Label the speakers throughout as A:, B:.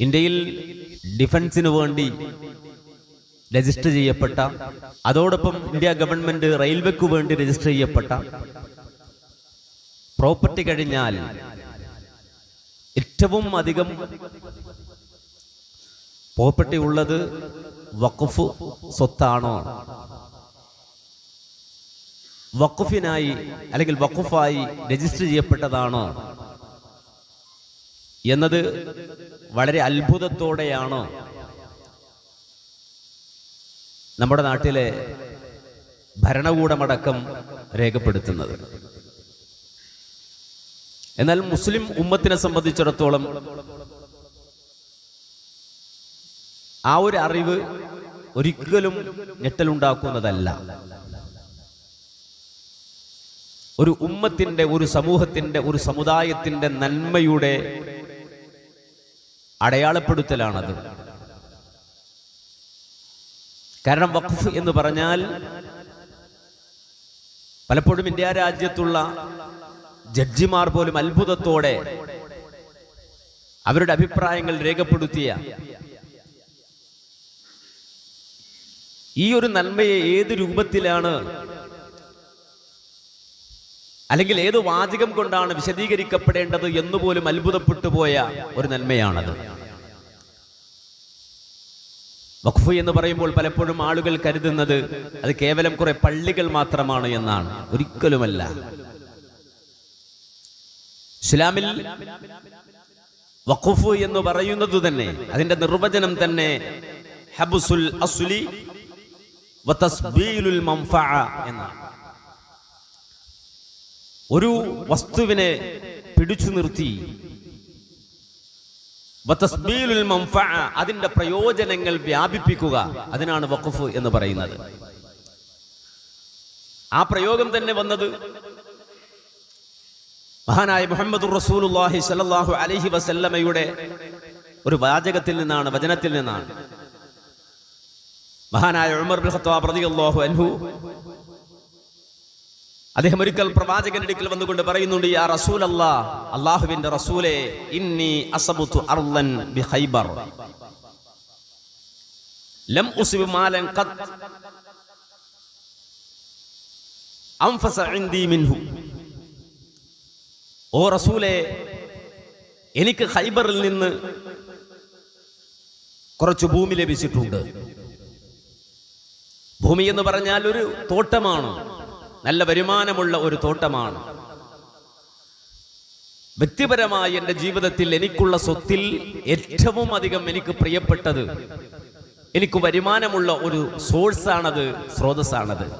A: ഇന്ത്യയിൽ ഡിഫൻസിനു വേണ്ടി രജിസ്റ്റർ ചെയ്യപ്പെട്ട അതോടൊപ്പം ഇന്ത്യ ഗവൺമെന്റ് റെയിൽവേക്ക് വേണ്ടി രജിസ്റ്റർ ചെയ്യപ്പെട്ട പ്രോപ്പർട്ടി കഴിഞ്ഞാൽ ഏറ്റവും അധികം പ്രോപ്പർട്ടി ഉള്ളത് വഖഫ് സ്വത്താണോ? വഖഫിനായി അല്ലെങ്കിൽ വഖഫായി രജിസ്റ്റർ ചെയ്യപ്പെട്ടതാണോ? എന്നത് വളരെ അത്ഭുതത്തോടെയാണ്? നമ്മുടെ നാട്ടിലെ ഭരണകൂടമടക്കം രേഖപ്പെടുത്തുന്നത്. എന്നാൽ മുസ്ലിം ഉമ്മത്തിനെ സംബന്ധിച്ചിടത്തോളം ആ ഒരു അറിവ് ഒരിക്കലും ഞെട്ടലുണ്ടാക്കുന്നതല്ല. ഒരു ഉമ്മത്തിന്റെ ഒരു സമൂഹത്തിന്റെ ഒരു സമുദായത്തിന്റെ നന്മയുടെ അടയാളപ്പെടുത്തലാണത്. കാരണം വഖഫ് എന്ന് പറഞ്ഞാൽ പലപ്പോഴും ഇന്ത്യ രാജ്യത്തുള്ള ജഡ്ജിമാർ പോലും അത്ഭുതത്തോടെ അവരുടെ അഭിപ്രായങ്ങൾ രേഖപ്പെടുത്തിയ ഈ ഒരു നന്മയെ ഏത് രൂപത്തിലാണ് അല്ലെങ്കിൽ ഏത് വാചകം കൊണ്ടാണ് വിശദീകരിക്കപ്പെടേണ്ടത് എന്നുപോലും അത്ഭുതപ്പെട്ടു പോയ ഒരു നന്മയാണത്. വഖഫ് എന്ന് പറയുമ്പോൾ പലപ്പോഴും ആളുകൾ കരുതുന്നത് അത് കേവലം കുറെ പള്ളികൾ മാത്രമാണ് എന്നാണ്. ഒരിക്കലുമല്ല. ഇസ്ലാമിൽ വഖഫ് എന്ന് പറയുന്നത് തന്നെ അതിന്റെ നിർവചനം തന്നെ ഹബുസുൽ അസുലി എന്നാണ്. ഒരു വസ്തുവിനെ പിടിച്ചു നിർത്തി. അതിന്റെ പ്രയോജനങ്ങൾ വ്യാപിപ്പിക്കുക അതിനാണ് വഖഫ് എന്ന് പറയുന്നത്. ആ പ്രയോഗം തന്നെ വന്നത് മഹാനായ മുഹമ്മദ് റസൂലുള്ളാഹി സ്വല്ലല്ലാഹു അലൈഹി വസല്ലമയുടെ ഒരു വാചകത്തിൽ നിന്നാണ് വചനത്തിൽ നിന്നാണ്. മഹാനായ ഉമർ ബിൻ ഖത്താബ് റളിയല്ലാഹു അൻഹു അദ്ദേഹം ഒരിക്കൽ പ്രവാചകന്റെ അടുക്കൽ വന്നുകൊണ്ട് പറയുന്നുണ്ട് യാ റസൂൽ അല്ലാ അള്ളാഹുവിന്റെ റസൂലെ ഇന്നി അസബുത്തു അർലൻ ബി ഹൈബർ ലം ഉസിബ് മാലൻ ഖത് അംഫസ ഇൻദി മിൻഹു. ഓ റസൂലെ എനിക്ക് ഹൈബറിൽ നിന്ന് കുറച്ച് ഭൂമി ലഭിച്ചിട്ടുണ്ട്. ഭൂമി എന്ന് പറഞ്ഞാൽ ഒരു തോട്ടമാണ്. നല്ല വരുമാനമുള്ള ഒരു തോട്ടമാണ്. വ്യക്തിപരമായി എന്റെ ജീവിതത്തിൽ എനിക്കുള്ള സ്വത്തിൽ ഏറ്റവും അധികം എനിക്ക് പ്രിയപ്പെട്ടത് എനിക്ക് വരുമാനമുള്ള ഒരു സോഴ്സാണത് സ്രോതസ്സാണത്.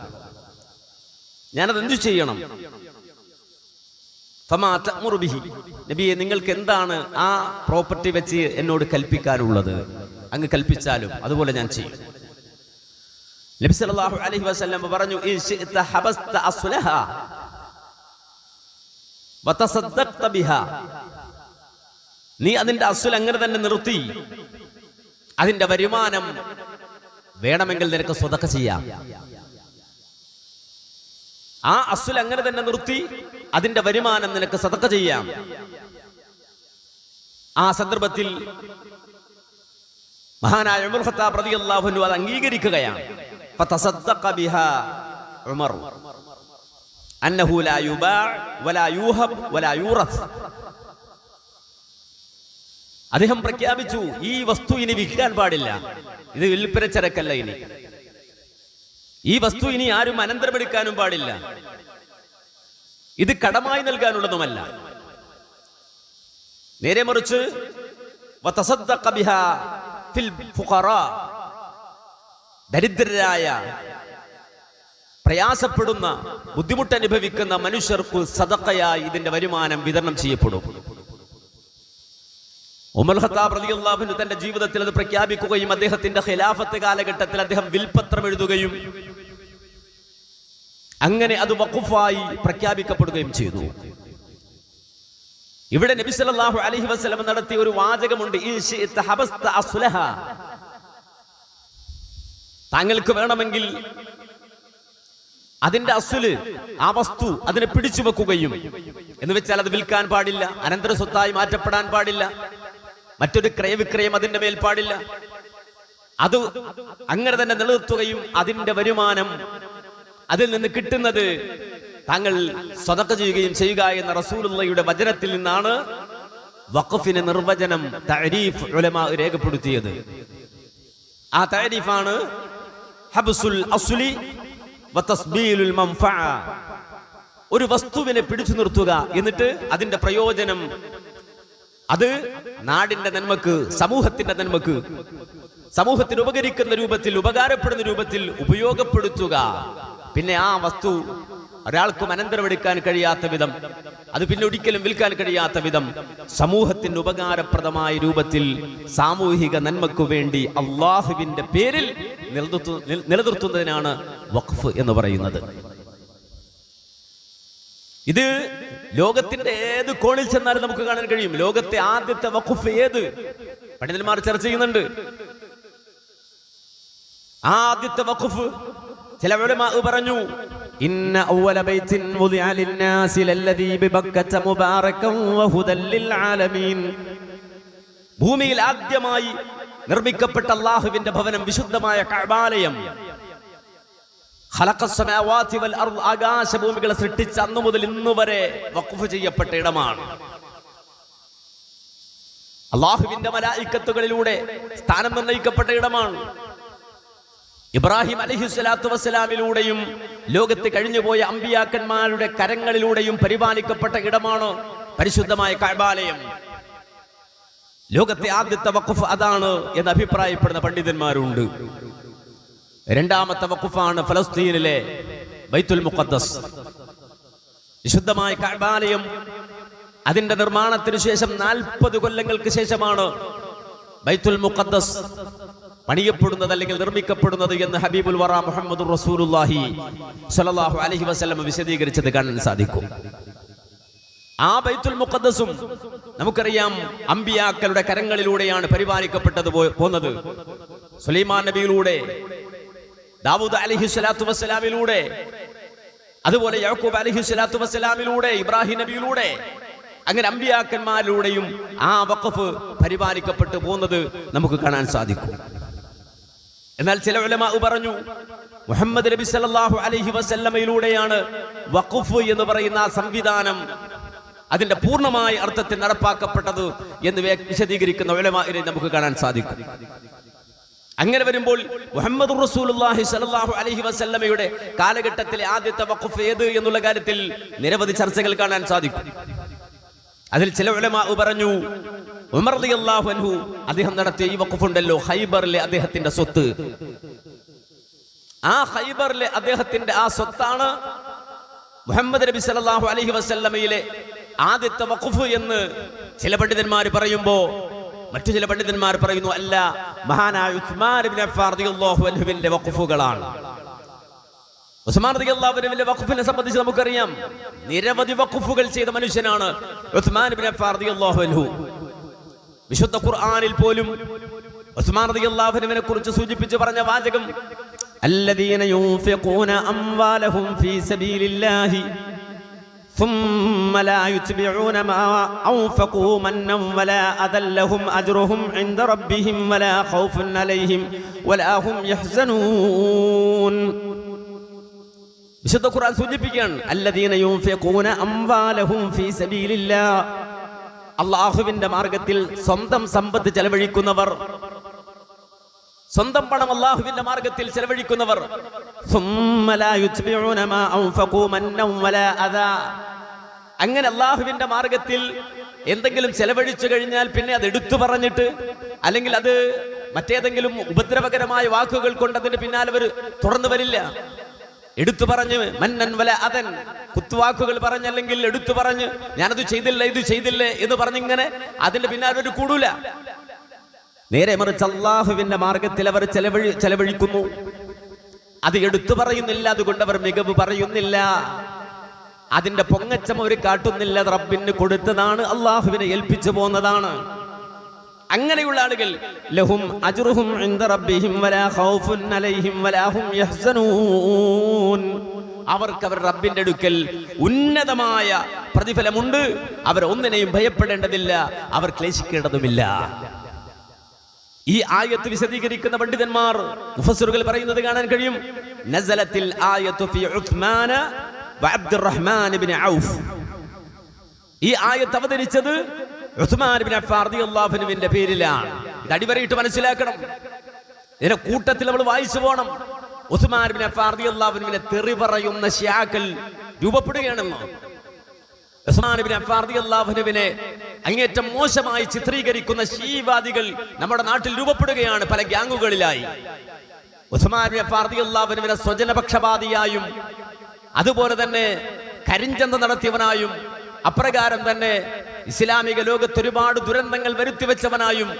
A: ഞാനത് എന്തു ചെയ്യണം? ഫമാറുബിഹി. നബിയെ നിങ്ങൾക്ക് എന്താണ് ആ പ്രോപ്പർട്ടി വെച്ച് എന്നോട് കൽപ്പിക്കാനുള്ളത്? അങ്ങ് കൽപ്പിച്ചാലും അതുപോലെ ഞാൻ ചെയ്യും. നബി സല്ലല്ലാഹു അലൈഹി വസല്ലം പറഞ്ഞു നീ അതിന്റെ അസുൽ അങ്ങനെ തന്നെ നിർത്തി. അതിന്റെ വരുമാനം വേണമെങ്കിൽ നിനക്ക് സ്വതക്ക ചെയ്യാം. ആ അസുൽ അങ്ങനെ തന്നെ നിർത്തി അതിന്റെ വരുമാനം നിനക്ക് സതക്ക ചെയ്യാം. ആ സന്ദർഭത്തിൽ മഹാനായ ഉമർ ഖത്താബ് റളിയല്ലാഹു അൻഹു അത് അംഗീകരിക്കുകയാണ്. ഫതസദ്ദഖ بها عمر. أنه لا يباع ولا يوهب ولا يورث. അദ്ദേഹം പ്രഖ്യാപിച്ചു ഈ വസ്തു ഇനി വിൽക്കാൻ പാടില്ല. ഇത് വിൽപ്പന ചരക്കല്ല ഇനി. ഈ വസ്തു ഇനി ആരും അനന്തരമെടുക്കാനും പാടില്ല. ഇത് കടമായി നൽകാനുള്ളതുമല്ല. നേരെ മറിച്ച് ഫിൽ ദരിദ്രരായ പ്രയാസപ്പെടുന്ന ബുദ്ധിമുട്ട് അനുഭവിക്കുന്ന മനുഷ്യർക്ക് സതക്കയായി ഇതിന്റെ വരുമാനം വിതരണം ചെയ്യപ്പെടും. ഉമർ ഖത്താബ് റളിയല്ലാഹു തന്റെ ജീവിതത്തിൽ അത് പ്രഖ്യാപിക്കുകയും അദ്ദേഹത്തിന്റെ ഖിലാഫത്ത് കാലഘട്ടത്തിൽ അദ്ദേഹം വിൽപത്രം എഴുതുകയും അങ്ങനെ അത് വഖുഫായി പ്രഖ്യാപിക്കപ്പെടുകയും ചെയ്തു. ഇവിടെ നബി സല്ലല്ലാഹു അലൈഹി വസല്ലം നടത്തിയ ഒരു വാചകമുണ്ട് താങ്കൾക്ക് വേണമെങ്കിൽ അതിന്റെ അസുൽ ആ വസ്തു അതിനെ പിടിച്ചു വെക്കുകയും. എന്ന് വെച്ചാൽ അത് വിൽക്കാൻ പാടില്ല അനന്തര സ്വത്തായി മാറ്റപ്പെടാൻ പാടില്ല മറ്റൊരു ക്രയവിക്രയം അതിന്റെ മേൽ പാടില്ല. അത് അങ്ങനെ തന്നെ നിലനിർത്തുകയും അതിന്റെ വരുമാനം അതിൽ നിന്ന് കിട്ടുന്നത് താങ്കൾ സ്വതക്ക ചെയ്യുകയും ചെയ്യുക എന്ന റസൂലുള്ളയുടെ വചനത്തിൽ നിന്നാണ് വഖഫിന് നിർവചനം തരീഫ് രേഖപ്പെടുത്തിയത്. ആ തഅരീഫാണ് ഹബ്സുൽ അസ്ലി വതസ്ബീലുൽ ഒരു വസ്തുവിനെ പിടിച്ചു നിർത്തുക എന്നിട്ട് അതിന്റെ പ്രയോജനം അത് നാടിന്റെ നന്മക്ക് സമൂഹത്തിന്റെ നന്മക്ക് സമൂഹത്തിന് ഉപകരിക്കുന്ന രൂപത്തിൽ ഉപകാരപ്പെടുന്ന രൂപത്തിൽ ഉപയോഗപ്പെടുത്തുക. പിന്നെ ആ വസ്തു ഒരാൾക്കും അനന്തരമെടുക്കാൻ കഴിയാത്ത വിധം അത് പിന്നെ ഒരിക്കലും വിൽക്കാൻ കഴിയാത്ത വിധം സമൂഹത്തിന് ഉപകാരപ്രദമായ രൂപത്തിൽ സാമൂഹിക നന്മക്കു വേണ്ടി അള്ളാഹുവിന്റെ പേരിൽ നിലനിർത്തു- നിലനിർത്തുന്നതിനാണ് വഖഫ് എന്ന് പറയുന്നത്. ഇത് ലോകത്തിന്റെ ഏത് കോണിൽ ചെന്നാലും നമുക്ക് കാണാൻ കഴിയും. ലോകത്തെ ആദ്യത്തെ വഖഫ് ഏത്? പണ്ഡിതന്മാർ ചർച്ച ചെയ്യുന്നുണ്ട്. ആദ്യത്തെ വഖഫ് ചില പറഞ്ഞു ഇന്ന اول بيت وضع للناس للذي ببكه مباركا وهدى للعالمين ഭൂമിയിൽ ആദ്യമായി നിർമ്മിക്കപ്പെട്ട അള്ളാഹുവിന്റെ ഭവനം വിശുദ്ധമായ അർദ് ആകാശഭൂമികളെ സൃഷ്ടിച്ച അന്നു മുതൽ ഇന്നു വരെ വഖഫ് ചെയ്യപ്പെട്ട ഇടമാണ്. അള്ളാഹുവിന്റെ മലായിക്കത്തുകളിലൂടെ സ്ഥാനം നിർണയിക്കപ്പെട്ട ഇടമാണ്. ഇബ്രാഹിം അലഹിസ്വലാത്തു വസ്സലാമിലൂടെയും ലോകത്ത് കഴിഞ്ഞുപോയ അമ്പിയാക്കന്മാരുടെ കരങ്ങളിലൂടെയും പരിപാലിക്കപ്പെട്ട ഇടമാണ് പരിശുദ്ധമായ കഴബാലയം ലോകത്തെ ആദ്യത്തെ വഖഫ് അതാണ് എന്ന് അഭിപ്രായപ്പെടുന്ന പണ്ഡിതന്മാരുണ്ട്. രണ്ടാമത്തെ വഖഫാണ് ഫലസ്തീനിലെ ബൈത്തുൽ മുഖദ്ദസ്. വിശുദ്ധമായ കഅബാലയം അതിന്റെ നിർമ്മാണത്തിനു ശേഷം നാൽപ്പത് കൊല്ലങ്ങൾക്ക് ശേഷമാണ് ബൈത്തുൽ മുഖദ്ദസ് പണിയപ്പെടുന്നത് അല്ലെങ്കിൽ നിർമ്മിക്കപ്പെടുന്നത് എന്ന് ഹബീബുൽ വറ മുഹമ്മദ് റസൂലുല്ലാഹി സ്വല്ലല്ലാഹു അലഹി വസല്ലം വിശദീകരിച്ചത് കാണാൻ സാധിക്കും. ആ ബൈത്തുൽ മുഖദ്ദസും നമുക്കറിയാം അമ്പിയാക്കളുടെ കരങ്ങളിലൂടെയാണ് പരിപാലിക്കപ്പെട്ടത് പോന്നത്. സുലൈമാൻ നബിയിലൂടെ ദാവൂദ് അലഹി സ്വലാത്തു വസ്സലാമിലൂടെ അതുപോലെ യാക്കൂബ് അലഹി സ്വലാത്തു വസ്സലാമിലൂടെ ഇബ്രാഹിം നബിയിലൂടെ അങ്ങനെ അമ്പിയാക്കന്മാരിലൂടെയും ആ വഖഫ് പരിപാലിക്കപ്പെട്ടു പോകുന്നത് നമുക്ക് കാണാൻ സാധിക്കും. എന്നാൽ ചില ഉലമാവ് പറഞ്ഞു മുഹമ്മദ് നബി സല്ലാഹു അലഹി വസല്ലമയിലൂടെയാണ് വഖുഫ് എന്ന് പറയുന്ന സംവിധാനം അതിന്റെ പൂർണമായ അർത്ഥത്തിൽ നടപ്പാക്കപ്പെട്ടത് എന്ന് വിശദീകരിക്കുന്ന ഉലമാരെ നമുക്ക് കാണാൻ സാധിക്കും. അങ്ങനെ വരുമ്പോൾ മുഹമ്മദ് റസൂലുള്ളാഹി സ്വല്ലല്ലാഹു അലൈഹി വസല്ലമയുടെ കാലഘട്ടത്തിലെ ആദ്യത്തെ വഖുഫ് ഏത് എന്നുള്ള കാര്യത്തിൽ നിരവധി ചർച്ചകൾ കാണാൻ സാധിക്കും. അതിൽ ചില ഉലമാവ് പറഞ്ഞു ഉമർ റളിയല്ലാഹു അൻഹു അദ്ദേഹം നടത്തിയ ഈ വഖഫ് ഉണ്ടല്ലോ ഹൈബറിലെ അദ്ദേഹത്തിന്റെ സ്വത്ത്. ആ ഹൈബറിലെ അദ്ദേഹത്തിന്റെ ആ സ്വത്താണ് മുഹമ്മദ് നബി സല്ലല്ലാഹു അലഹി വസ്ല്ലമയിലെ ആദ്യത്തെ വഖഫ് എന്ന് ചില പണ്ഡിതന്മാർ പറയുമ്പോ മറ്റു ചില പണ്ഡിതന്മാർ പറയുന്നു അല്ല മഹാനായ ഉസ്മാൻ അഫ്ഫാൻ വഖഫുകളാണ്. ഉസ്മാൻ റളിയല്ലാഹു അൻഹുവിന്റെ വഖഫിനെ സംബന്ധിച്ച് നമുക്കറിയാം നിരവധി വഖഫുകൾ ചെയ്ത മനുഷ്യനാണ് ഉസ്മാൻ ഇബ്നു അഫ്ഫാൻ റളിയല്ലാഹു അൻഹു വിശുദ്ധ ഖുർആനിൽ പോലും ഉസ്മാൻ റളിയല്ലാഹു അൻഹുവിനെ കുറിച്ച് സൂചിപ്പിച്ച് പറഞ്ഞ വാചകം الذين ينفقون أموالهم في سبيل الله ثم لا يتبعون ما أنفقوا منا ولا أذى لهم أجرهم عند ربهم ولا خوف عليهم ولا هم يحزنون വിശുദ്ധ ഖുർആൻ സൂചിപ്പിക്കുകയാണ്. അല്ലദീന യുൻഫിഖൂന അംവാലഹും ഫീ സബീലില്ലാ. അള്ളാഹുവിന്റെ മാർഗത്തിൽ സ്വന്തം സമ്പത്ത് ചെലവഴിക്കുന്നവർ. സ്വന്തം പണം അള്ളാഹുവിന്റെ മാർഗത്തിൽ ചെലവഴിക്കുന്നവർ. അങ്ങനെ അള്ളാഹുവിന്റെ മാർഗത്തിൽ എന്തെങ്കിലും ചെലവഴിച്ചു കഴിഞ്ഞാൽ പിന്നെ അത് എടുത്തു പറഞ്ഞിട്ട് അല്ലെങ്കിൽ അത് മറ്റേതെങ്കിലും ഉപദ്രവകരമായ വാക്കുകൾ കൊണ്ട് അതിന്റെ പിന്നാലെ അവർ തുറന്നു വരില്ല. എടുത്തു പറഞ്ഞ് മന്നൻ വല അതൻ. കുത്തുവാക്കുകൾ പറഞ്ഞല്ലെങ്കിൽ എടുത്തു പറഞ്ഞ് ഞാനത് ചെയ്തില്ല ഇത് ചെയ്തില്ലേ എന്ന് പറഞ്ഞിങ്ങനെ അതിന്റെ പിന്നാലെ ഒരു കൂടൂല. നേരെ മറിച്ച് അള്ളാഹുവിന്റെ മാർഗത്തിൽ അവർ ചെലവഴി ചെലവഴിക്കുന്നു. അത് എടുത്തു പറയുന്നില്ല അതുകൊണ്ട് അവർ മികവ് പറയുന്നില്ല. അതിന്റെ പൊങ്ങച്ചം അവർ കാട്ടുന്നില്ല റബ്ബിന് കൊടുത്തതാണ് അള്ളാഹുവിനെ ഏൽപ്പിച്ചു പോന്നതാണ്. അങ്ങനെയുള്ള ആളുകൾ ലഹും അജ്റുഹും ഇൻദ റബ്ബിഹിം വലാ ഖൗഫുൻ അലൈഹിം വലാ ഹും യഹ്സനൂൻ. അവർക്ക് അവർ റബ്ബിന്റെ അടുക്കൽ ഉന്നതമായ പ്രതിഫലമുണ്ട്. അവർ ഒന്നിനെയും ഭയപ്പെടേണ്ടതില്ല. അവർ ക്ലേശിക്കേണ്ടതുമില്ല. ഈ ആയത്ത് വിശദീകരിക്കുന്ന പണ്ഡിതന്മാർ മുഫസ്സിറുകൾ പറയുന്നത് കാണാൻ കഴിയും. നസലത്തിൽ ആയത്തു ഫി ഉസ്മാന വഅബ്ദുർ റഹ്മാൻ ഇബ്നു ഔഫ്. ഈ ആയത്ത് അവതരിച്ചത് അൻഹുവിന്റെ പേരിലാണ്. ഇത് അടിവരയിട്ട് മനസ്സിലാക്കണം. ഇതിന്റെ കൂട്ടത്തിൽ നമ്മൾ വായിച്ചു പോകണം ഉസ്മാൻ ഇബ്നു അഫാർദി അൻഹുവിനെ തെറി പറയുന്ന ശിയാക്കൾ രൂപപ്പെടുകയാണെന്ന് ഉസ്മാൻ ഇബ്നു അഫാർദി അൻഹുവിനെ അങ്ങേറ്റം മോശമായി ചിത്രീകരിക്കുന്ന ശീവാദികൾ നമ്മുടെ നാട്ടിൽ രൂപപ്പെടുകയാണ് പല ഗ്യാങ്ങുകളിലായി. ഉസ്മാൻ ബിൻ അഫാർദി അൻഹുവിനെ സ്വജനപക്ഷപാതിയായും അതുപോലെ തന്നെ കരിഞ്ചന്ത നടത്തിയവനായും അപ്രകാരം തന്നെ ഇസ്ലാമിക ലോകത്ത് ഒരുപാട് ദുരന്തങ്ങൾ വരുത്തി വെച്ചവനായും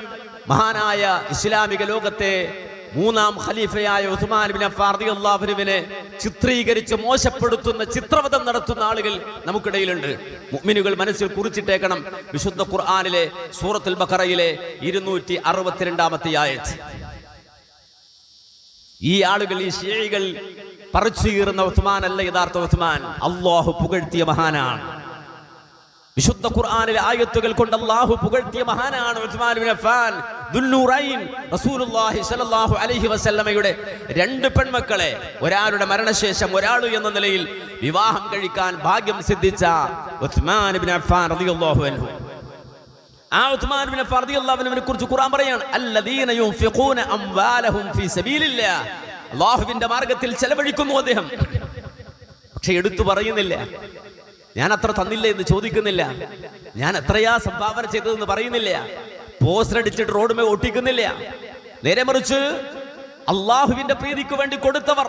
A: മഹാനായ ഇസ്ലാമിക ലോകത്തെ മൂന്നാം ഖലീഫയായ ഉസ്മാൻ ബിൻ അഫ്ഫാൻ അള്ളാഹുനുവിനെ ചിത്രീകരിച്ച് മോശപ്പെടുത്തുന്ന ചിത്രവധം നടത്തുന്ന ആളുകൾ നമുക്കിടയിലുണ്ട്. മുഅ്മിനുകൾ മനസ്സിൽ കുറിച്ചിട്ടേക്കണം. വിശുദ്ധ ഖുർആനിലെ സൂറത്തുൽ ബഖറയിലെ ഇരുന്നൂറ്റി അറുപത്തിരണ്ടാമത്തെ ആയത്ത് ഈ ആളുകൾ ഈ ഷിയകൾ പറിച്ചു കീറുന്ന ഉസ്മാൻ അല്ല യഥാർത്ഥ ഉസ്മാൻ. അള്ളാഹു പുകഴ്ത്തിയ മഹാനാണ്. വിശുദ്ധ ഖുർആാനിലെ ആയത്തുകൾ കൊണ്ട് അള്ളാഹു പുകഴ്ത്തിയ മഹാനാണ് അലൈഹി വസല്ലമയുടെ രണ്ട് പെൺമക്കളെ ഒരാളുടെ മരണശേഷം ഒരാൾ എന്ന നിലയിൽ വിവാഹം കഴിക്കാൻ ഭാഗ്യം സിദ്ധിച്ച ഉസ്മാൻ അഫ്ഫാൻ റളിയല്ലാഹു അൻഹു. ആ ഉസ്മാൻ അഫ്ഫാൻ കുറിച്ച് ഖുർആൻ അംവാലഹും ഫീ സബീലില്ലാഹ് അല്ലാഹുവിന്റെ മാർഗത്തിൽ ചെലവഴിക്കുന്നു അദ്ദേഹം. പക്ഷെ എടുത്തു പറയുന്നില്ല. ഞാൻ അത്ര തന്നില്ല എന്ന് ചോദിക്കുന്നില്ല. ഞാൻ എത്രയാ സംഭാവന ചെയ്തതെന്ന് പറയുന്നില്ല. പോസ്റ്റർ അടിച്ചിട്ട് റോഡുമേ ഒട്ടിക്കുന്നില്ല. നേരെ മറിച്ച് അള്ളാഹുവിന്റെ പ്രീതിക്ക് വേണ്ടി കൊടുത്തവർ.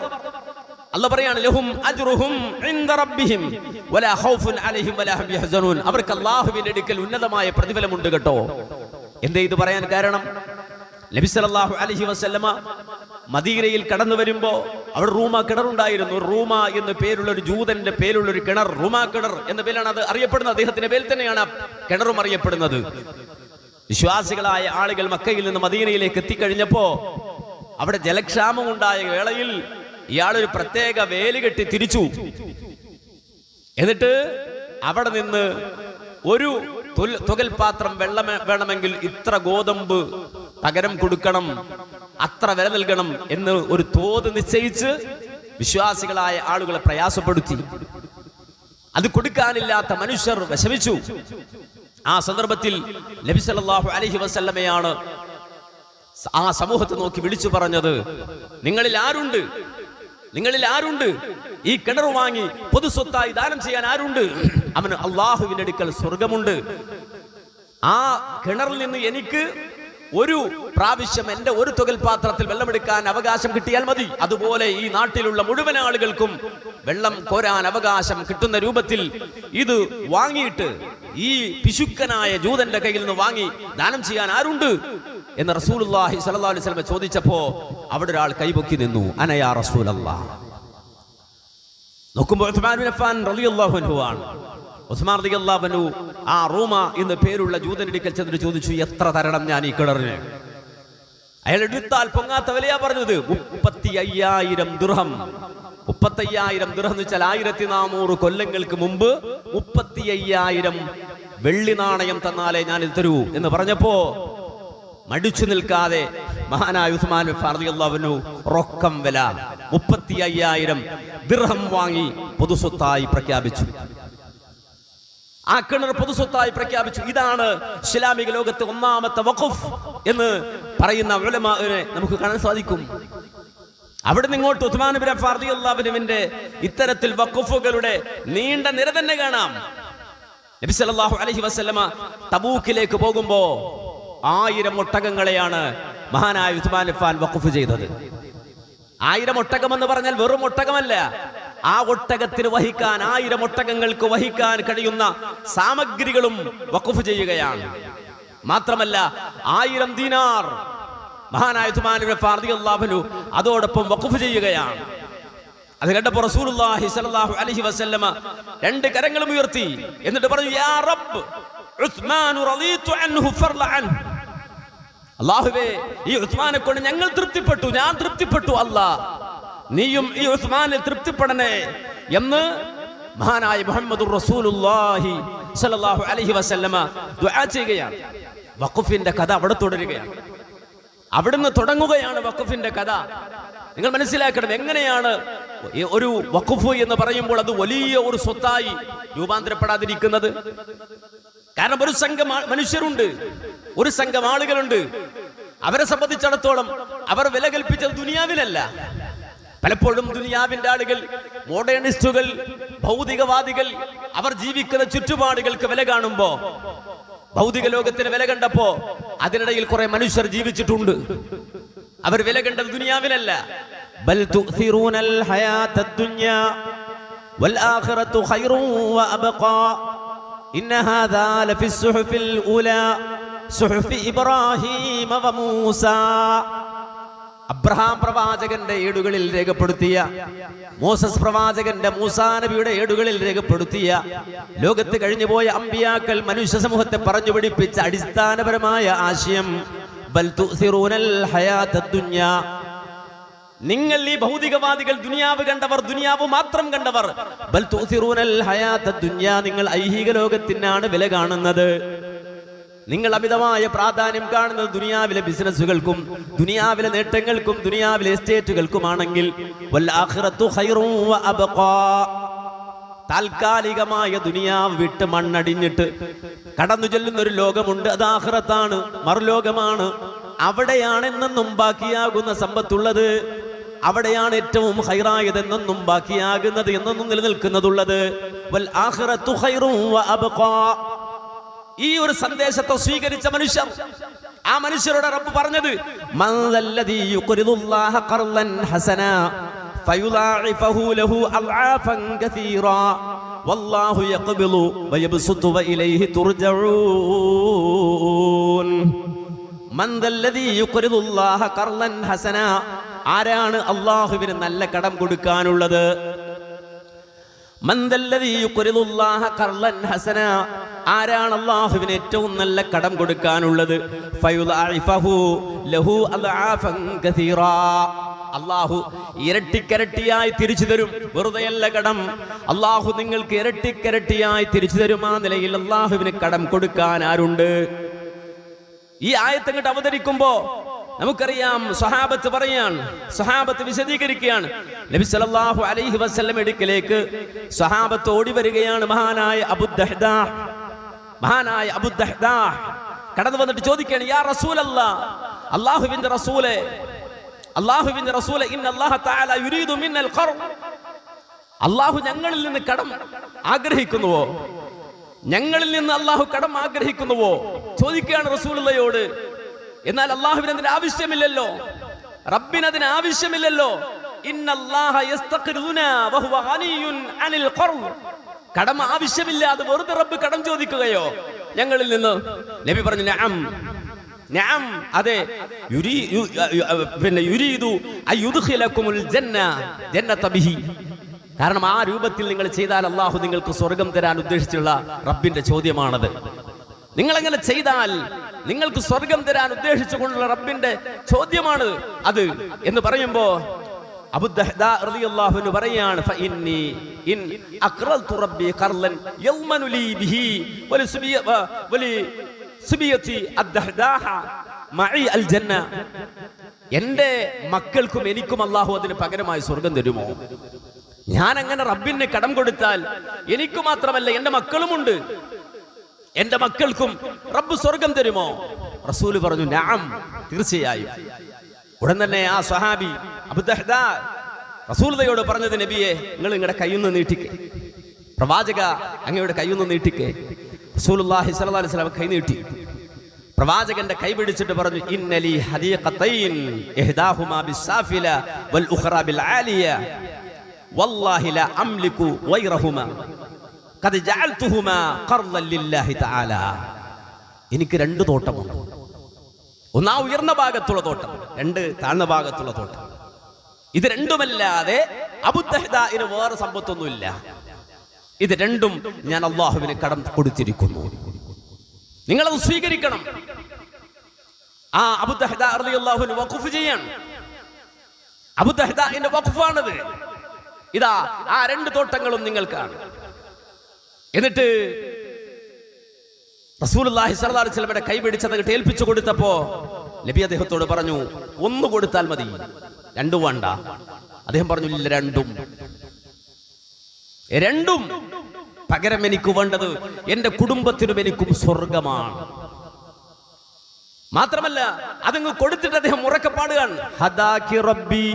A: അല്ല പറയാണ് ലഹും അജ്റുഹും ഇൻദ റബ്ബിഹിം വലാ ഖൗഫുൻ അലൈഹിം വലാ ഹം യഹ്സനൂൻ. അവർക്ക് അള്ളാഹുവിന്റെ അടുക്കൽ ഉന്നതമായ പ്രതിഫലമുണ്ട് കേട്ടോ. എന്തേ ഇത് പറയാൻ കാരണം? നബി അലഹി വസല്ലമ മദീനയിൽ കടന്നു വരുമ്പോ അവിടെ റൂമ കിണറുണ്ടായിരുന്നു റൂമ എന്ന പേരുള്ള ഒരു ജൂതന്റെ പേരുള്ള ഒരു കിണർ റൂമ കിണർ എന്ന പേരാണ് അത് അറിയപ്പെടുന്നത്. അദ്ദേഹത്തിന്റെ പേരിൽ തന്നെയാണ് കിണറും അറിയപ്പെടുന്നത്. വിശ്വാസികളായ ആളുകൾ മക്കയിൽ നിന്ന് മദീനയിലേക്ക് എത്തിക്കഴിഞ്ഞപ്പോ അവിടെ ജലക്ഷാമം ഉണ്ടായ വേളയിൽ ഇയാളൊരു പ്രത്യേക വേലി കെട്ടി തിരിച്ചു. എന്നിട്ട് അവിടെ നിന്ന് ഒരു തുകൽ പാത്രം വെള്ളം വേണമെങ്കിൽ ഇത്ര ഗോതമ്പ് പകരം കൊടുക്കണം അത്ര വില നൽകണം എന്ന് ഒരു തോത് നിശ്ചയിച്ച് വിശ്വാസികളായ ആളുകളെ പ്രയാസപ്പെടുത്തി. അത് കൊടുക്കാനില്ലാത്ത മനുഷ്യർ വിഷമിച്ചു. ആ സന്ദർഭത്തിൽ നബി സല്ലല്ലാഹു അലൈഹി വസല്ലമയാണ് ആ സമൂഹത്തെ നോക്കി വിളിച്ചു പറഞ്ഞത്. നിങ്ങളിൽ ആരുണ്ട്? നിങ്ങളിൽ ആരുണ്ട്? ഈ കിണർ വാങ്ങി പൊതു സ്വത്തായി ദാനം ചെയ്യാൻ ആരുണ്ട്? അവന് അള്ളാഹുവിന്റെ അടുക്കൽ സ്വർഗമുണ്ട് ആ കിണറിൽ നിന്ന് എനിക്ക് ഒരു പ്രാവശ്യം എന്റെ ഒരു തുകൽ പാത്രത്തിൽ വെള്ളമെടുക്കാൻ അവകാശം കിട്ടിയാൽ മതി. അതുപോലെ ഈ നാട്ടിലുള്ള മുഴുവൻ ആളുകൾക്കും വെള്ളം കോരാൻ അവകാശം കിട്ടുന്ന രൂപത്തിൽ ഇത് വാങ്ങിയിട്ട് ഈ പിശുക്കനായ ജൂതന്റെ കയ്യിൽ നിന്ന് വാങ്ങി ദാനം ചെയ്യാൻ ആരുണ്ട്? എന്ന് റസൂലുള്ളാഹി സ്വല്ലല്ലാഹു അലൈഹി വസല്ലം ചോദിച്ചപ്പോ അവിടെ ഒരാൾ കൈപൊക്കി നിന്നു. അനയാ റസൂലല്ലാ? നോക്കുമ്പോൾ ബിൻ അഫ്ഫാൻ റളിയല്ലാഹു അൻഹു ആണ്. ഉസ്മാൻ ആ റൂമ എന്ന് പേരുള്ള ജൂതനടിക്കൽ ചെന്നിട്ട് ചോദിച്ചു എത്ര തരണം ഞാൻ ഈ കിണറിന്? അയാൾ എടുത്താൽ പൊങ്ങാത്ത വിലയാ പറഞ്ഞത്. മുപ്പത്തി അയ്യായിരം ദുർഹം. മുപ്പത്തി അയ്യായിരം ദുർഹം എന്ന് വെച്ചാൽ ആയിരത്തി നാനൂറ് കൊല്ലങ്ങൾക്ക് മുമ്പ് മുപ്പത്തി അയ്യായിരം വെള്ളി നാണയം തന്നാലേ ഞാൻ ഇത് തരൂ എന്ന് പറഞ്ഞപ്പോ മടിച്ചു നിൽക്കാതെ മഹാനായ ഉസ്മാൻ ഫാർദിയല്ലാഹുവിനു റൊക്കം വില മുപ്പത്തി അയ്യായിരം ദിർഹം വാങ്ങി പൊതുസ്വത്തായി പ്രഖ്യാപിച്ചു. ആ കിണർ പൊതുസ്വത്തായി പ്രഖ്യാപിച്ചു. ഇതാണ് ഇസ്ലാമിക ലോകത്തെ ഒന്നാമത്തെ വഖഫ് എന്ന് പറയുന്ന ഉലമാനെ നമുക്ക് കാണാൻ സാധിക്കും. അവിടെ നിങ്ങോട്ട് ഉസ്മാൻ ഇത്തരത്തിൽ വഖഫുകളുടെ നീണ്ട നിര തന്നെ കാണാം. നബി സല്ലല്ലാഹു അലൈഹി വസല്ലമ തബൂക്കിലേക്ക് പോകുമ്പോ ആയിരം ഒട്ടകങ്ങളെയാണ് മഹാനായ ഉസ്മാൻ ഇഫാൻ വഖഫ് ചെയ്തത്. ആയിരം ഒട്ടകം എന്ന് പറഞ്ഞാൽ വെറും ഒട്ടകമല്ല ആ ഒട്ടകത്തിന് വഹിക്കാൻ ആയിരം ഒട്ടകങ്ങൾക്ക് വഹിക്കാൻ കഴിയുന്ന സാമഗ്രികളും വഖഫ് ചെയ്യുകയാണ്. മാത്രമല്ല ആയിരം ദിനാർ മഹാനായ അൻഹു അതോടൊപ്പം വഖഫ് ചെയ്യുകയാണ്. അത് കണ്ടപ്പോൾ റസൂലുള്ളാഹി സ്വല്ലല്ലാഹു അലൈഹി വസല്ലമ രണ്ട് കരങ്ങളും ഉയർത്തി. എന്നിട്ട് പറഞ്ഞു യാ റബ്ബ് ഉസ്മാൻ റളീതു അൻഹു ഫർല അൻഹു. അള്ളാഹുവേ ഈ ഉസ്മാനെ കൊണ്ട് ഞങ്ങൾ തൃപ്തിപ്പെട്ടു ഞാൻ തൃപ്തിപ്പെട്ടു അല്ല നീയും ഈ ഉസ്മാനെ തൃപ്തിപ്പെടണേ എന്ന് മഹാനായ മുഹമ്മദ് റസൂലുള്ളാഹി സ്വല്ലല്ലാഹു അലൈഹി വസല്ലമ ദുആ ചെയ്യുകയാണ്. വഖഫിന്റെ കഥ അവിടെ തുടരുകയാണ്. അവിടുന്ന് തുടങ്ങുകയാണ് വഖഫിന്റെ കഥ. നിങ്ങൾ മനസ്സിലാക്കണം എങ്ങനെയാണ്? ഒരു വഖഫ് എന്ന് പറയുമ്പോൾ അത് വലിയ ഒരു സ്വത്തായി രൂപാന്തരപ്പെടാതിരിക്കുന്നത്. കാരണം ഒരു സംഘം മനുഷ്യരുണ്ട്. ഒരു സംഘം ആളുകളുണ്ട്. അവരെ സംബന്ധിച്ചിടത്തോളം അവർ വില കൽപ്പിച്ചത് ദുനിയാവിലല്ല. പലപ്പോഴും ദുനിയാവിന്റെ ആളുകൾ മോഡേണിസ്റ്റുകൾ ഭൗതികവാദികൾ അവർ ജീവിക്കുന്ന ചുറ്റുപാടുകൾക്ക് വില കാണുമ്പോ ഭൗതിക ലോകത്തിന് വില കണ്ടപ്പോ അതിനിടയിൽ കുറെ മനുഷ്യർ ജീവിച്ചിട്ടുണ്ട്. അവർ വില കണ്ടത് ദുനിയാവിലല്ല. ബൽ വൽ വഅബ്ഖാ ഇന്ന ഹാദാ സുഹുഫിൽ ഉലാ. സുഹുഫി വമൂസ അബ്രഹാം പ്രവാചകന്റെ ഏടുകളിൽ രേഖപ്പെടുത്തിയ മോസസ് പ്രവാചകന്റെ മൂസാനബിയുടെ ഏടുകളിൽ രേഖപ്പെടുത്തിയ ലോകത്ത് കഴിഞ്ഞുപോയ അമ്പിയാക്കൾ മനുഷ്യ സമൂഹത്തെ പറഞ്ഞു പിടിപ്പിച്ച അടിസ്ഥാനപരമായ ആശയം നിങ്ങൾ ഈ ഭൗതികവാദികൾ ദുനിയാവ് കണ്ടവർ ദുനിയാവ് മാത്രം കണ്ടവർ. നിങ്ങൾ ഐഹിക ലോകത്തിനാണ് വില കാണുന്നത്. നിങ്ങൾ അമിതമായ പ്രാധാന്യം കാണുന്നത് ദുനിയാവിലെ ബിസിനസ്സുകൾക്കും ദുനിയാവിലെ നേട്ടങ്ങൾക്കും ദുനിയാവിലെ എസ്റ്റേറ്റുകൾക്കുമാണെങ്കിൽ. താൽക്കാലികമായ ദുനിയാവ് വിട്ട് മണ്ണടിഞ്ഞിട്ട് കടന്നു ചെല്ലുന്ന ഒരു ലോകമുണ്ട് അത് ആഹ്റത്താണ് മറുലോകമാണ് അവിടെയാണെന്നും ബാക്കിയാകുന്ന സമ്പത്തുള്ളത് അവിടെയാണ് ഏറ്റവും ഹൈറായതെന്നും ബാക്കിയാകുന്നത് എന്നൊന്നും നിലനിൽക്കുന്നതുള്ളത് വൽ. ഈ ഒരു സന്ദേശത്തെ സ്വീകരിച്ച മനുഷ്യർ ആ മനുഷ്യരുടെ റബ്ബ് പറഞ്ഞത് "മൻ ദല്ലദീ യുഖ്രിദുല്ലാഹ ഖർളൻ ഹസനാ ലഹു അൽആഫൻ കസീറാ വല്ലാഹു യഖ്ബിളു വയബ്സുതു വഇലൈഹി തുർജഊൻ. മൻ ദല്ലദീ യുഖ്രിദുല്ലാഹ ഖർളൻ ആരാണ് അള്ളാഹുവിന് നല്ല കടം കൊടുക്കാനുള്ളത്? ആരാണ് അള്ളാഹുവിന് ഏറ്റവും നല്ല കടം കൊടുക്കാനുള്ളത്? അള്ളാഹു ഇരട്ടിക്കരട്ടിയായി തിരിച്ചു തരും. വെറുതെയല്ല കടം. അള്ളാഹു നിങ്ങൾക്ക് ഇരട്ടിക്കരട്ടിയായി തിരിച്ചു തരും. ആ നിലയിൽ അള്ളാഹുവിന് കടം കൊടുക്കാൻ ആരുണ്ട്? ഈ ആയത്തങ്ങട്ട് അവതരിക്കുമ്പോ നമുക്കറിയാം സഹാബത്ത് പറയാണ് സഹാബത്ത് വിശദീകരിക്കുകയാണ്. നബി സല്ലല്ലാഹു അലൈഹി വസല്ലം എടുക്കലേക്ക് സഹാബത്ത് ഓടി വരികയാണ് മഹാനായ അബുദ്ദഹ്ദാ മഹാനായ അബുദ്ദഹ്ദാ കടന്നു വന്നിട്ട് ചോദിക്കുകയാണ് യാ റസൂലല്ല അള്ളാഹുവിന്റെ റസൂലെ അള്ളാഹുവിന്റെ റസൂലെ ഇന്ന അല്ലാഹ തആല യുരീദു മിന്നൽ ഖർ. അള്ളാഹു ഞങ്ങളിൽ നിന്ന് കടം ആഗ്രഹിക്കുന്നുവോ? ഞങ്ങളിൽ നിന്ന് അള്ളാഹു കടം ആഗ്രഹിക്കുന്നുവോ? ചോദിക്കുകയാണ് റസൂലുള്ളയോട് എന്നാൽ അള്ളാഹുവിന് അതിന് ആവശ്യമില്ലല്ലോ. റബ്ബിന് അതിന് ആവശ്യമില്ലല്ലോ. ഇന്നല്ലാഹ ആവശ്യമില്ല കടം ആവശ്യമില്ലാതെ വെറുതെ റബ്ബ് കടം ചോദിക്കുകയോ? ഞങ്ങളിൽ നിന്ന് നബി പറഞ്ഞു നഅം നഅം. അതെ പിന്നെ യുരീദു കാരണം ആ രൂപത്തിൽ നിങ്ങൾ ചെയ്താൽ അള്ളാഹു നിങ്ങൾക്ക് സ്വർഗം തരാൻ ഉദ്ദേശിച്ചുള്ള റബ്ബിന്റെ ചോദ്യമാണത്. നിങ്ങൾ അങ്ങനെ ചെയ്താൽ നിങ്ങൾക്ക് സ്വർഗം തരാൻ ഉദ്ദേശിച്ചുകൊണ്ടുള്ള റബ്ബിന്റെ ചോദ്യമാണ് അത് എന്ന് പറയുമ്പോ ജന്ന. എന്റെ മക്കൾക്കും എനിക്കും അള്ളാഹു അതിന് പകരമായി സ്വർഗം തരുമോ? ഞാൻ അങ്ങനെ റബ്ബിന് കടം കൊടുത്താൽ എനിക്ക് മാത്രമല്ല എന്റെ മക്കളുമുണ്ട്. എന്റെ മക്കൾക്കും റബ്ബ് സ്വർഗം തരുമോ? റസൂൽ പറഞ്ഞു നാം തീർച്ചയായും. ഉടൻ തന്നെ ആ സഹാബി റസൂലതയോട് പറഞ്ഞത് നബിയെ നിങ്ങൾ നിങ്ങളുടെ കയ്യൊന്ന് നീട്ടിക്കേ. പ്രവാചക അങ്ങയുടെ കയ്യൊന്ന് നീട്ടിക്കേ. റസൂലുള്ളാഹി സ്വല്ലല്ലാഹു അലൈഹി വസല്ലം കൈ നീട്ടി. പ്രവാചകന്റെ കൈ പിടിച്ചിട്ട് പറഞ്ഞു ഇന്നലി ഹദീഖത്തൈൻ ഇഹ്ദാഹുമാ വൽ ഉഖറ ബിൽ ആലിയ വല്ലാഹി ലാ ഗൈറഹുമാ എനിക്ക് രണ്ട് തോട്ടമുണ്ട്. ഒന്നാ ഉയർന്ന ഭാഗത്തുള്ള തോട്ടം രണ്ട് താഴ്ന്ന ഭാഗത്തുള്ള തോട്ടം. ഇത് രണ്ടുമല്ലാതെ അബുദ്ദഹ്ദാഇന് വേറെ സമ്പത്തൊന്നുമില്ല. ഇത് രണ്ടും ഞാൻ അള്ളാഹുവിന് കടം കൊടുത്തിരിക്കുന്നു. നിങ്ങളത് സ്വീകരിക്കണം. ആ അബുദ്ദഹ്ദാഹുന് വഖഫ് ചെയ്യാണ്. അബുദ്ദഹ്ദാന്റെ വഖഫാണത്. ഇതാ ആ രണ്ട് തോട്ടങ്ങളും നിങ്ങൾക്കാണ്. എന്നിട്ട് അലൈഹി വസല്ലമയുടെ കൈ പിടിച്ചത് അങ്ങോട്ട് ഏൽപ്പിച്ചു കൊടുത്തപ്പോ നബി അദ്ദേഹത്തോട് പറഞ്ഞു ഒന്ന് കൊടുത്താൽ മതി. രണ്ടും വേണ്ട. അദ്ദേഹം പറഞ്ഞു ഇല്ല രണ്ടും. രണ്ടും? പകരം എനിക്ക് വേണ്ടത് എന്റെ കുടുംബത്തിനും എനിക്കും സ്വർഗമാണ്. മാത്രമല്ല അതങ്ങ് കൊടുത്തിട്ട് അദ്ദേഹം ഉറക്കെ റബ്ബി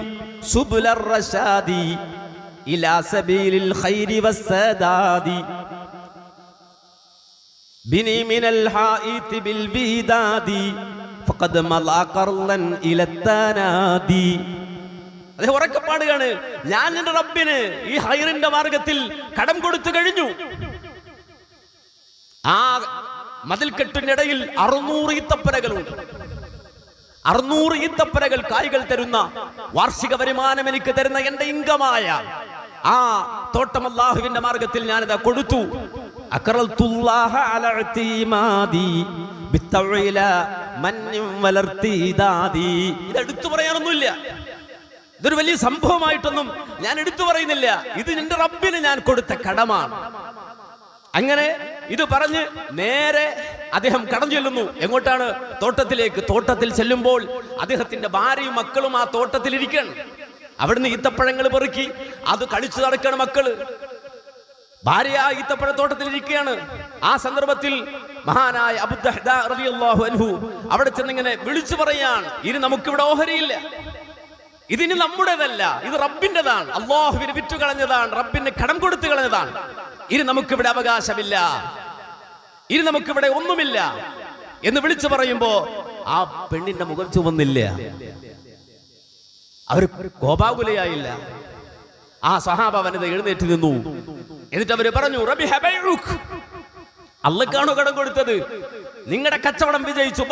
A: ഇലാ സബീലിൽ ഖൈരി ബിനി من الحائط بالبيداد فقد ഫഖദ് قرلا الى التنادي അദ്ദേഹം ഉറക്കെ പാടുകയാണ് ഞാൻ എന്റെ റബ്ബിന് ഈ ഹൈറിന്റെ മാർഗത്തിൽ കടം കൊടുത്തു കഴിഞ്ഞു. ആ മതിൽക്കെട്ടിനിടയിൽ അറുന്നൂറ് ഈത്തപ്പനകളുണ്ട്. അറുന്നൂറ് ഈത്തപ്പനകൾ കായ്കൾ തരുന്ന വാർഷിക വരുമാനം എനിക്ക് തരുന്ന എന്റെ ഇംഗമായ ആ തോട്ടമല്ലാഹുവിന്റെ മാർഗത്തിൽ ഞാനിതാ കൊടുത്തു. അക്റൽത്തുല്ലാഹ അല ഇഅ്തിമാദി ബിത്തഉഇല മന്നിൻ വലർത്തിദാദി ഇത് എടുത്തു പറയാനൊന്നുമില്ല. ഇതൊരു വലിയ സംഭവമായിട്ടൊന്നും ഞാൻ എടുത്തു പറയുന്നില്ല. ഇത് എന്റെ റബ്ബിന് ഞാൻ കൊടുത്ത കടമാണ്. അങ്ങനെ ഇത് പറഞ്ഞ് നേരെ അദ്ദേഹം കടന്നു ചെല്ലുന്നു. എങ്ങോട്ടാണ്? തോട്ടത്തിലേക്ക്. തോട്ടത്തിൽ ചെല്ലുമ്പോൾ അദ്ദേഹത്തിന്റെ ഭാര്യയും മക്കളും ആ തോട്ടത്തിൽ ഇരിക്കണം അവിടുന്ന് ഈത്തപ്പഴങ്ങൾ പെറുക്കി അത് കളിച്ചു നടക്കണം മക്കൾ. ഭാര്യ ആ ഈത്തപ്പഴ ഇരിക്കുകയാണ് ആ സന്ദർഭത്തിൽ മഹാനായ അബുദ്ധു അൻഹു അവിടെ ചെന്നിങ്ങനെ വിളിച്ചു പറയാണ് ഇനി നമുക്കിവിടെ ഓഹരിയില്ല. ഇതിന് നമ്മുടേതല്ല ഇത് റബ്ബിന്റെതാണ്. അള്ളാഹുവിന് വിറ്റു കളഞ്ഞതാണ് റബ്ബിന് കടം കൊടുത്തു കളഞ്ഞതാണ്. ഇനി നമുക്കിവിടെ അവകാശമില്ല. ഇനി നമുക്കിവിടെ ഒന്നുമില്ല. എന്ന് വിളിച്ചു പറയുമ്പോ ആ പെണ്ണിന്റെ മുഖം ചുവന്നില്ല. അവർ കോപാകുലയായില്ല. ആ സഹാബ വനിത എഴുന്നേറ്റ് നിന്നു. എന്നിട്ട് അവർ പറഞ്ഞു അള്ളക്കാണോ കടം കൊടുത്തത്? നിങ്ങളുടെ കച്ചവടം വിജയിച്ചു.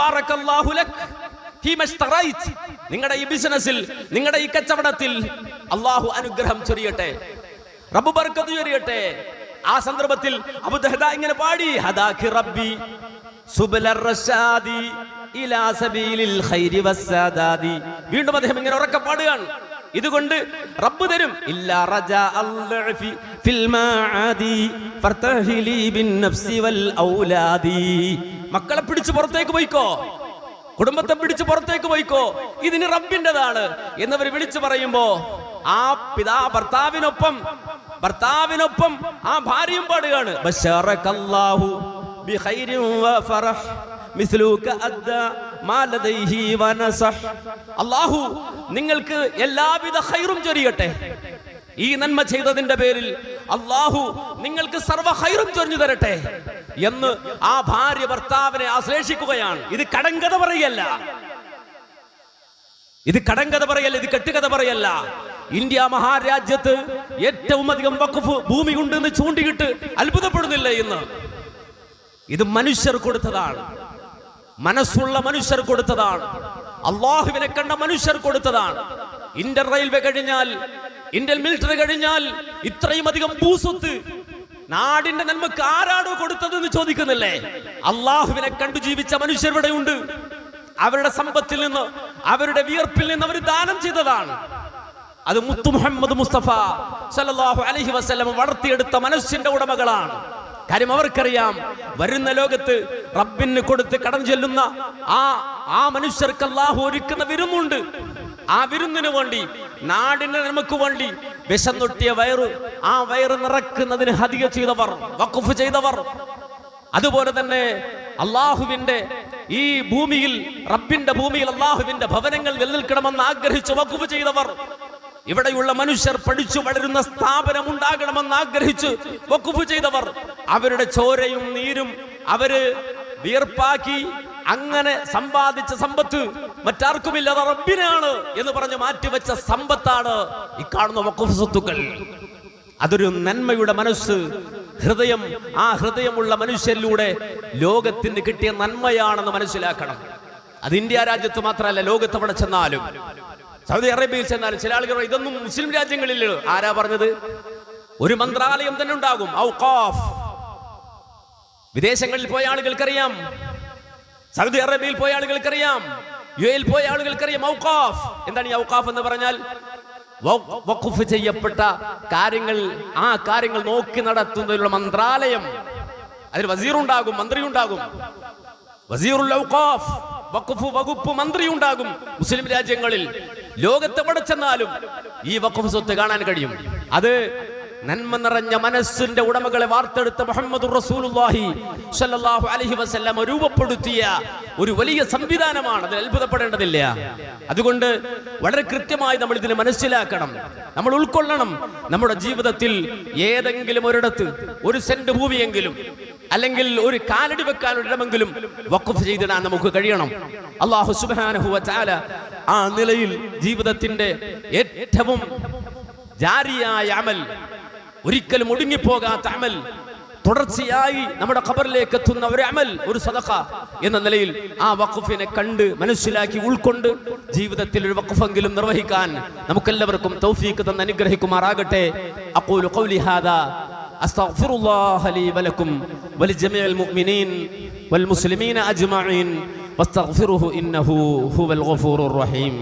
A: നിങ്ങളുടെ ഈ ബിസിനസ്സിൽ നിങ്ങളുടെ ഈ കച്ചവടത്തിൽ അള്ളാഹു അനുഗ്രഹം ചൊരിയട്ടെ. റബ്ബ് ബർക്കത്ത് ചൊരിയട്ടെ. ആ സന്ദർഭത്തിൽ അബുദഹദ ഇങ്ങനെ പാടി ഹദാഖി റബ്ബി വീണ്ടും അദ്ദേഹം ഇങ്ങനെ ഉറക്കെ പാടുകയാണ്. ഇതുകൊണ്ട് റബ്ബ് തരും. മക്കളെ പിടിച്ച് പുറത്തേക്ക് പോയിക്കോ. കുടുംബത്തെ പിടിച്ച് പുറത്തേക്ക് പോയിക്കോ. ഇതിന് റബ്ബിന്റെതാണ് എന്നവർ വിളിച്ചു പറയുമ്പോ ആ പിതാ ഭർത്താവിനൊപ്പം ഭർത്താവിനൊപ്പം ആ ഭാര്യയും പാടുകയാണ്. അല്ലാഹു നിങ്ങൾക്ക് എല്ലാവിധ ഹൈറും ചൊരിയട്ടെ. ഈ നന്മ ചെയ്തതിന്റെ പേരിൽ അള്ളാഹു നിങ്ങൾക്ക് സർവ ഹൈറും ചൊരിഞ്ഞു തരട്ടെ എന്ന് ആ ഭാര്യ ഭർത്താവിനെ ആശ്ലേഷിക്കുകയാണ്. ഇത് കടങ്കഥ പറയല്ല. ഇത് കടങ്കഥ പറയല്ല ഇത് കെട്ടുകഥ പറയല്ല. ഇന്ത്യ മഹാരാജ്യത്ത് ഏറ്റവും അധികം വഖഫ് ഭൂമി ഉണ്ടെന്ന് ചൂണ്ടിയിട്ട് അത്ഭുതപ്പെടുന്നില്ല ഇന്ന്. ഇത് മനുഷ്യർ കൊടുത്തതാണ്. മനസ്സുള്ള മനുഷ്യർ കൊടുത്തതാണ്. അള്ളാഹുവിനെ കണ്ട മനുഷ്യർ കൊടുത്തതാണ്. ഇന്ത്യൻ റെയിൽവേ കഴിഞ്ഞാൽ ഇന്ത്യൻ മിലിറ്ററി കഴിഞ്ഞാൽ ഇത്രയും അധികം ഭൂസ്വത്ത് നാടിന്റെ നന്മക്ക് ആരാണോ കൊടുത്തതെന്ന് ചോദിക്കുന്നില്ലേ? അള്ളാഹുവിനെ കണ്ടു ജീവിച്ച മനുഷ്യർ ഇവിടെയുണ്ട്. അവരുടെ സമ്പത്തിൽ നിന്ന് അവരുടെ വിയർപ്പിൽ നിന്ന് അവർ ദാനം ചെയ്തതാണ്. അത് മുത്തു മുഹമ്മദ് മുസ്തഫ സല്ലല്ലാഹു അലൈഹി വസല്ലം വളർത്തിയെടുത്ത മനസ്സിന്റെ ഉടമകളാണ്. കാര്യം അവർക്കറിയാം. വരുന്ന ലോകത്ത് റബ്ബിന് കൊടുത്ത് കടം ചെല്ലുന്ന ആ ആ മനുഷ്യർക്ക് അള്ളാഹു ഒരുക്കുന്ന വിരുന്നുണ്ട്. ആ വിരുന്നിന് വേണ്ടി നാടിന് നമുക്ക് വേണ്ടി വിശന്നൊട്ടിയ വയറ് ആ വയറ് നിറക്കുന്നതിന് ഹതിക ചെയ്തവർ വഖഫ് ചെയ്തവർ. അതുപോലെ തന്നെ അള്ളാഹുവിന്റെ ഈ ഭൂമിയിൽ റബ്ബിന്റെ ഭൂമിയിൽ അള്ളാഹുവിന്റെ ഭവനങ്ങൾ നിലനിൽക്കണമെന്ന് ആഗ്രഹിച്ച് വഖഫ് ചെയ്തവർ. ഇവിടെയുള്ള മനുഷ്യർ പഠിച്ചു വളരുന്ന സ്ഥാപനം ഉണ്ടാകണമെന്ന് ആഗ്രഹിച്ച് വഖഫ് ചെയ്തവർ. അവരുടെ ചോരയും നീരും അവർ വിയർപ്പാക്കി അങ്ങനെ സമ്പാദിച്ച സമ്പത്ത് മറ്റാർക്കുമില്ലാതെ റബ്ബിനാണ് എന്ന് പറഞ്ഞ് മാറ്റിവെച്ച സമ്പത്താണ് ഈ കാണുന്ന വക്കുഫ് സ്വത്തുക്കൾ. അതൊരു നന്മയുടെ മനസ്സ് ഹൃദയം ആ ഹൃദയമുള്ള മനുഷ്യരിലൂടെ ലോകത്തിന് കിട്ടിയ നന്മയാണെന്ന് മനസ്സിലാക്കണം. അത് ഇന്ത്യ രാജ്യത്ത് മാത്രമല്ല ലോകത്ത് അവിടെ ചെന്നാലും. സൗദി അറേബ്യയിൽ ചെന്നാൽ ചില ആളുകൾ ഇതൊന്നും മുസ്ലിം രാജ്യങ്ങളിൽ ആരാ പറഞ്ഞത്? ഒരു മന്ത്രാലയം തന്നെ ഉണ്ടാകും. ഔഖാഫ്. വിദേശങ്ങളിൽ പോയ ആളുകൾക്കറിയാം. സൗദി അറേബ്യയിൽ പോയ ആളുകൾക്കറിയാം. യു എയിൽ പോയ ആളുകൾക്കറിയാം. ഔഖാഫ്. എന്താണ് ഈ ഔഖാഫ് എന്ന് പറഞ്ഞാൽ? വഖുഫ് ചെയ്യപ്പെട്ട കാര്യങ്ങൾ ആ കാര്യങ്ങൾ നോക്കി നടത്തുന്നതിനുള്ള മന്ത്രാലയം. അതിൽ വസീറുണ്ടാകും മന്ത്രി ഉണ്ടാകും വസീറുൽ ഔഖാഫ് വഖഫ് വകുപ്പ് മന്ത്രി ഉണ്ടാകും മുസ്ലിം രാജ്യങ്ങളിൽ. ലോകത്തെവിടെ ചെന്നാലും ഈ വഖഫ് സ്വത്ത് കാണാൻ കഴിയും. അത് നന്മ നിറഞ്ഞ മനസ്സിന്റെ ഉടമകളെ വാർത്തെടുത്ത മുഹമ്മദ് റസൂലുള്ളാഹി സ്വല്ലല്ലാഹു അലൈഹി വസല്ലം രൂപപ്പെടുത്തിയ ഒരു വലിയ സംവിധാനമാണ്. അതിൽ അത്ഭുതപ്പെടേണ്ടതില്ല. അതുകൊണ്ട് വളരെ കൃത്യമായി നമ്മൾ ഇതിനെ മനസ്സിലാക്കണം. നമ്മൾ ഉൾക്കൊള്ളണം. നമ്മുടെ ജീവിതത്തിൽ ഏതെങ്കിലും ഒരിടത്ത് ഒരു സെന്റ് ഭൂമിയെങ്കിലും അല്ലെങ്കിൽ ഒരു കാലടി വെക്കാൻ ഒരിടമെങ്കിലും വഖഫ് ചെയ്തിടാൻ നമുക്ക് കഴിയണം. അള്ളാഹു സുബ്ഹാനഹു ചാല ആ നിലയിൽ ജീവിതത്തിന്റെ ഏറ്റവും ജാരിയായ അമൽ ഒരിക്കലും ഒടുങ്ങിപ്പോകാത്ത അമൽ. തുടർച്ചയായി നമ്മുടെ ഖബറിലേക്ക് എത്തുന്ന ഒരു അമൽ ഒരു സദഖ എന്ന നിലയിൽ ആ വഖഫിനെ കണ്ട് മനസ്സിലാക്കി ഉൾക്കൊണ്ട് ജീവിതത്തിൽ ഒരു വഖഫെങ്കിലും നിർവഹിക്കാൻ നമുക്കെല്ലാവർക്കും തൗഫീഖ് തന്ന് അനുഗ്രഹിക്കുമാറാകട്ടെ. അഖൂലു ഖൗലി ഹാദാ അസ്തഗ്ഫിറുല്ലാഹ ലീ വലക്കും വലിജമീഇൽ മുഅ്മിനീൻ വൽ മുസ്ലിമീന അജ്മഈൻ വസ്തഗ്ഫിറുഹു ഇന്നഹു ഹുവൽ ഗഫൂറുർ റഹീം.